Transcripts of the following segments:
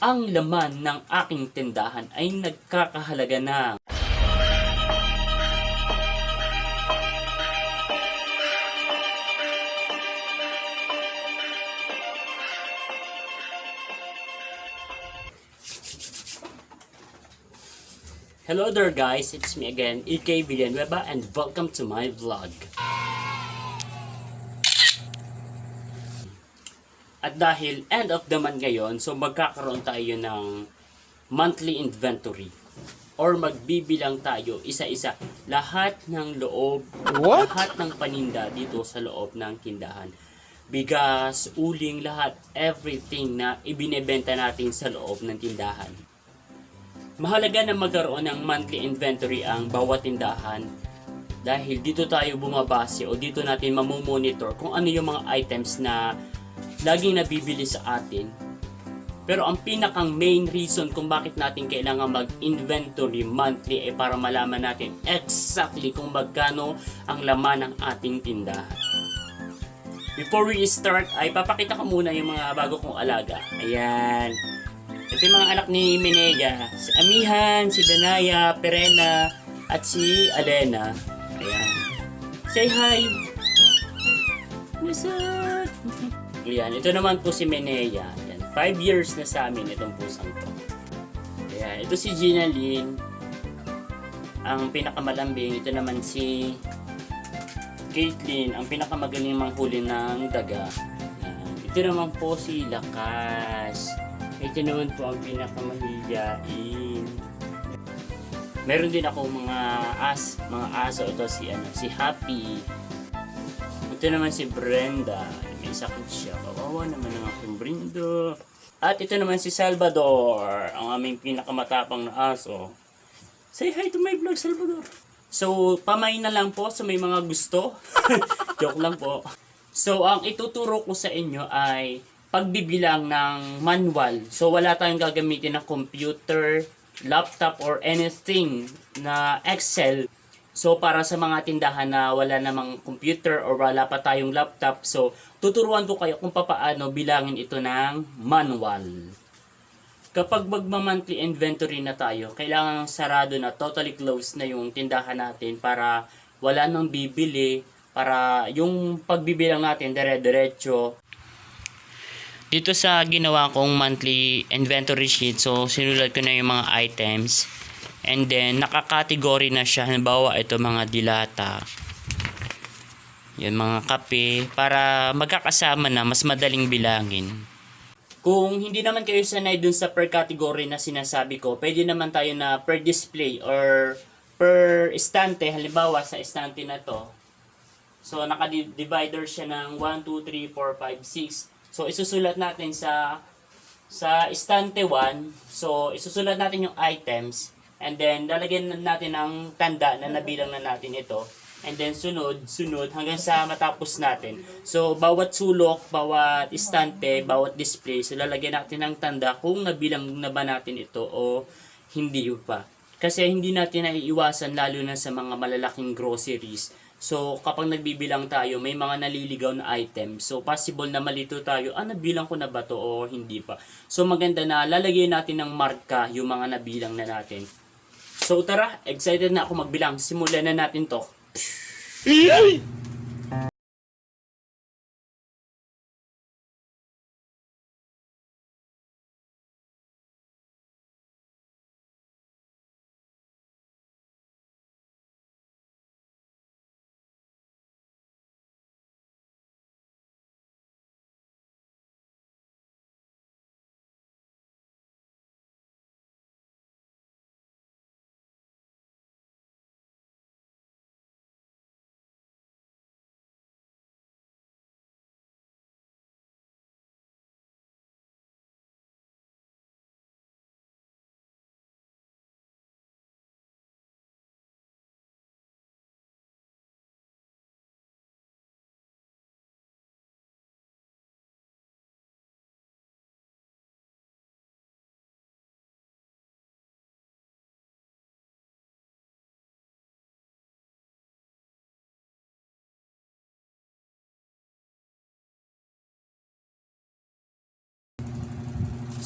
ang laman ng aking tindahan ay nagkakahalaga na Hello there guys, it's me again, EK Villanueva and welcome to my vlog. At dahil end of the month ngayon, so magkakaroon tayo ng monthly inventory or magbibilang tayo isa-isa lahat ng loob, What? lahat ng paninda dito sa loob ng tindahan. Bigas, uling, lahat, everything na ibinebenta natin sa loob ng tindahan. Mahalaga na magkaroon ng monthly inventory ang bawat tindahan dahil dito tayo bumabase o dito natin mamomonitor kung ano yung mga items na laging nabibili sa atin. Pero ang pinakang main reason kung bakit natin kailangan mag-inventory monthly ay para malaman natin exactly kung magkano ang laman ng ating tindahan. Before we start, ay papakita ko muna yung mga bago kong alaga. Ayan. Ito yung mga anak ni Menega. Si Amihan, si Danaya, Perena, at si Alena. Ayan. Say hi! What's up? Ayan. Ito naman po si Menea. Ayan. Five years na sa amin itong pusang to. Ayan. Ito si Gina Lynn. Ang pinakamalambing. Ito naman si Caitlyn. Ang pinakamagaling manghuli ng daga. Ayan. Ito naman po si Lakas. Ito naman po ang pinakamahiyain. Meron din ako mga as, mga aso. Ito si ano, si Happy. Ito naman si Brenda. Sakit siya. Kawawa naman ang aking Brenda. At ito naman si Salvador, ang aming pinakamatapang na aso. Say hi to my vlog, Salvador. So, pamay na lang po sa may mga gusto. Joke lang po. So, ang ituturo ko sa inyo ay pagbibilang ng manual. So, wala tayong gagamitin ng computer, laptop, or anything na Excel. So, para sa mga tindahan na wala namang computer or wala pa tayong laptop, so, tuturuan ko kayo kung papaano bilangin ito ng manual. Kapag magma-monthly inventory na tayo, kailangan sarado na, totally closed na yung tindahan natin para wala nang bibili, para yung pagbibilang natin dire-diretso. Dito sa ginawa kong monthly inventory sheet, so sinulat ko na yung mga items. And then, nakakategory na siya. Halimbawa, ito mga dilata. Yan, mga kape. Para magkakasama na, mas madaling bilangin. Kung hindi naman kayo sanay dun sa per category na sinasabi ko, pwede naman tayo na per display or per estante. Halimbawa, sa estante na to. So, naka-divider siya ng 1, 2, 3, 4, 5, 6. So, isusulat natin sa sa estante 1. So, isusulat natin yung items. And then, lalagyan na natin ng tanda na nabilang na natin ito. And then, sunod, sunod, hanggang sa matapos natin. So, bawat sulok, bawat istante, bawat display, so lalagyan natin ng tanda kung nabilang na ba natin ito o hindi pa. Kasi hindi natin naiiwasan lalo na sa mga malalaking groceries. So, kapag nagbibilang tayo, may mga naliligaw na items. So, possible na malito tayo, ah, nabilang ko na ba to o hindi pa. So, maganda na lalagyan natin ng marka yung mga nabilang na natin. So, tara, excited na ako magbilang. Simulan na natin to.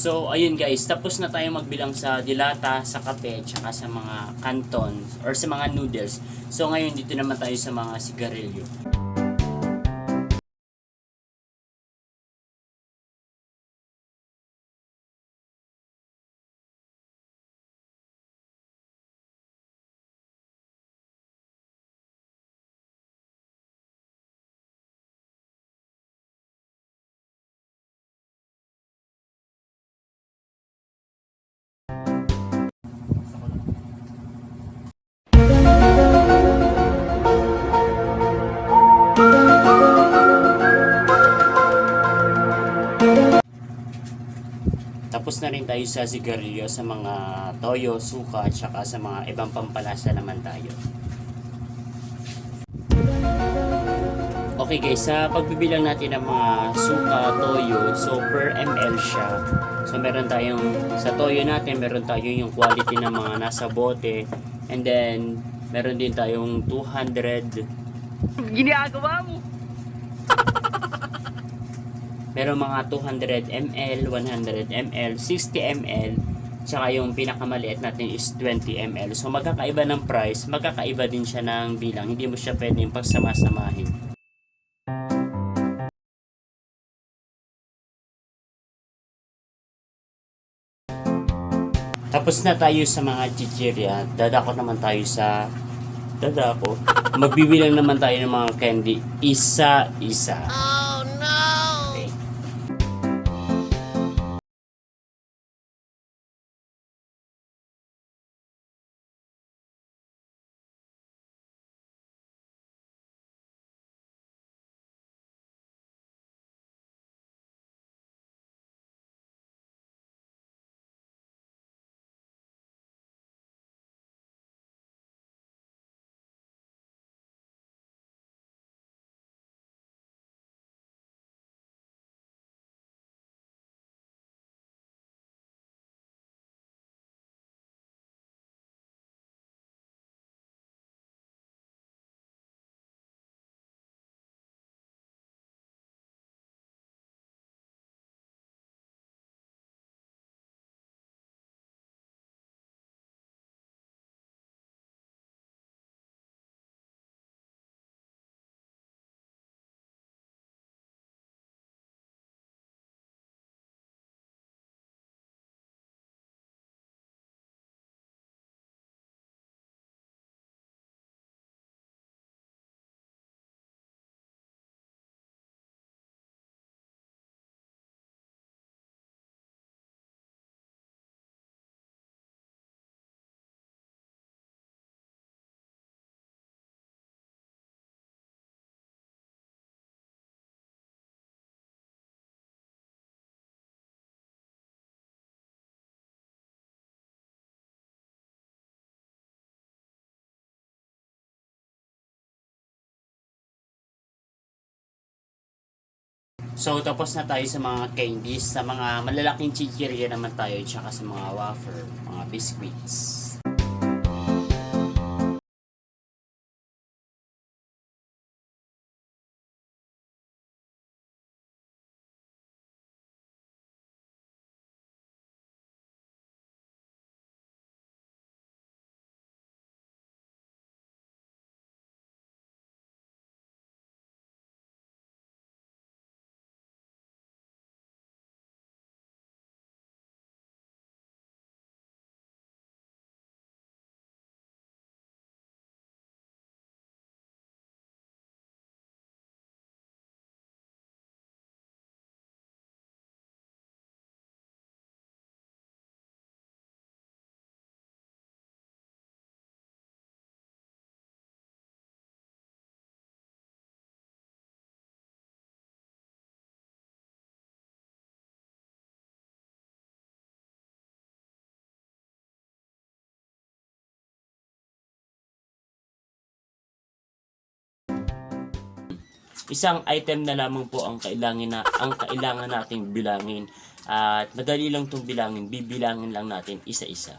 So, ayun guys, tapos na tayo magbilang sa dilata, sa kape, tsaka sa mga canton or sa mga noodles. So, ngayon dito naman tayo sa mga sigarilyo. Tapos na rin tayo sa sigarilyo, sa mga toyo, suka, tsaka sa mga ibang pampalasa naman tayo. Okay guys, sa pagbibilang natin ng mga suka, toyo, so per ml siya. So meron tayong, sa toyo natin, meron tayong yung quality ng mga nasa bote. And then, meron din tayong 200 Ginagawa mo! Meron mga 200 ml, 100 ml, 60 ml, tsaka yung pinakamaliit natin is 20 ml. So magkakaiba ng price, magkakaiba din siya ng bilang. Hindi mo siya pwedeng pagsama-samahin. Tapos na tayo sa mga chichirya. Dadako naman tayo sa dadako. Magbibilang naman tayo ng mga candy isa-isa. So, tapos na tayo sa mga candies. Sa mga malalaking chichirya naman tayo, tsaka sa mga wafer, mga biscuits. Isang item na lamang po ang kailangan na ang kailangan nating bilangin at madali lang tong bilangin, bibilangin lang natin isa-isa.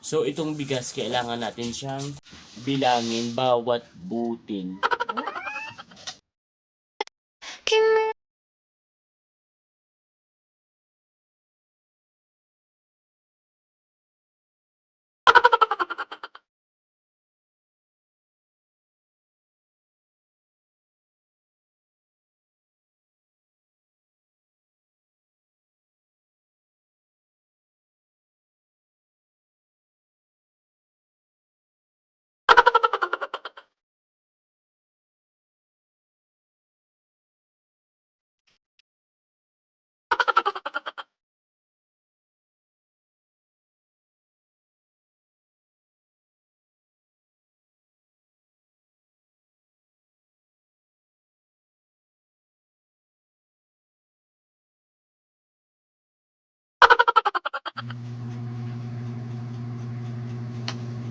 So itong bigas kailangan natin siyang bilangin bawat butil.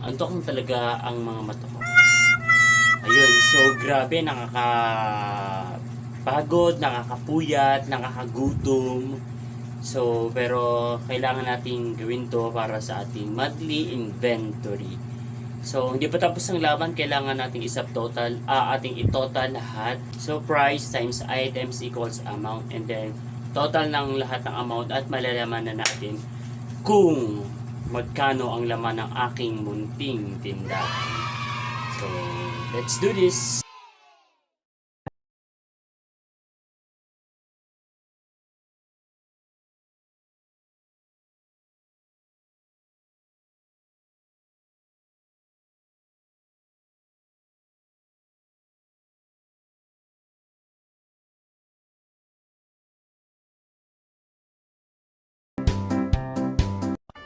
Antok talaga ang mga mata ko. Ayun, so grabe, nakakapagod, nakakapuyat, nakakagutom. So, pero kailangan nating gawin to para sa ating monthly inventory. So, hindi pa tapos ang laban, kailangan nating isap total, ah, ating i-total lahat. So, price times items equals amount and then total ng lahat ng amount at malalaman na natin kung magkano ang laman ng aking munting tindahan. So, let's do this!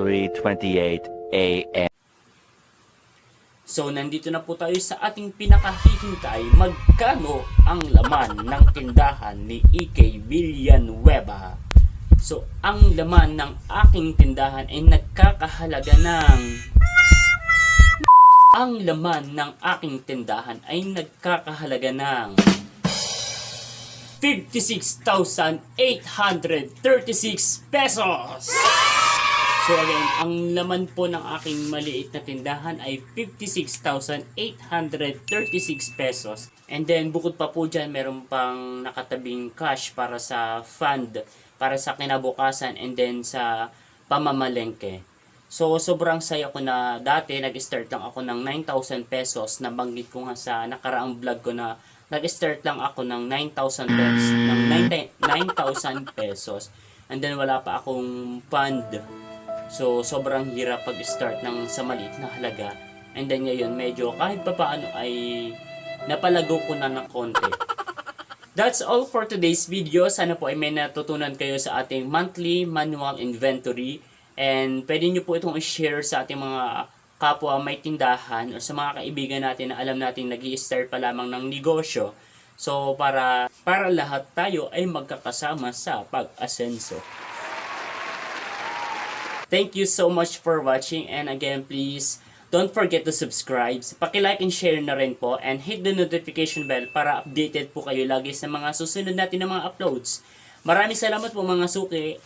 Three twenty-eight a.m. So, nandito na po tayo sa ating pinakahihintay magkano ang laman ng tindahan ni E.K. Villanueva. So, ang laman ng aking tindahan ay nagkakahalaga ng... Ang laman ng aking tindahan ay nagkakahalaga ng... 56,836 pesos! So again, ang laman po ng aking maliit na tindahan ay 56,836 pesos. And then bukod pa po dyan, meron pang nakatabing cash para sa fund, para sa kinabukasan and then sa pamamalengke. So sobrang saya ko na dati nag-start lang ako ng 9,000 pesos. Nabanggit ko nga sa nakaraang vlog ko na nag-start lang ako ng 9,000 pesos, ng 9,000 pesos. And then wala pa akong fund So, sobrang hirap pag-start ng sa maliit na halaga. And then ngayon, medyo kahit pa paano ay napalago ko na ng konti. That's all for today's video. Sana po ay may natutunan kayo sa ating monthly manual inventory. And pwede nyo po itong i-share sa ating mga kapwa may tindahan o sa mga kaibigan natin na alam natin nag start pa lamang ng negosyo. So, para, para lahat tayo ay magkakasama sa pag-asenso. Thank you so much for watching and again please don't forget to subscribe. Paki-like and share na rin po and hit the notification bell para updated po kayo lagi sa mga susunod natin na mga uploads. Maraming salamat po mga suki.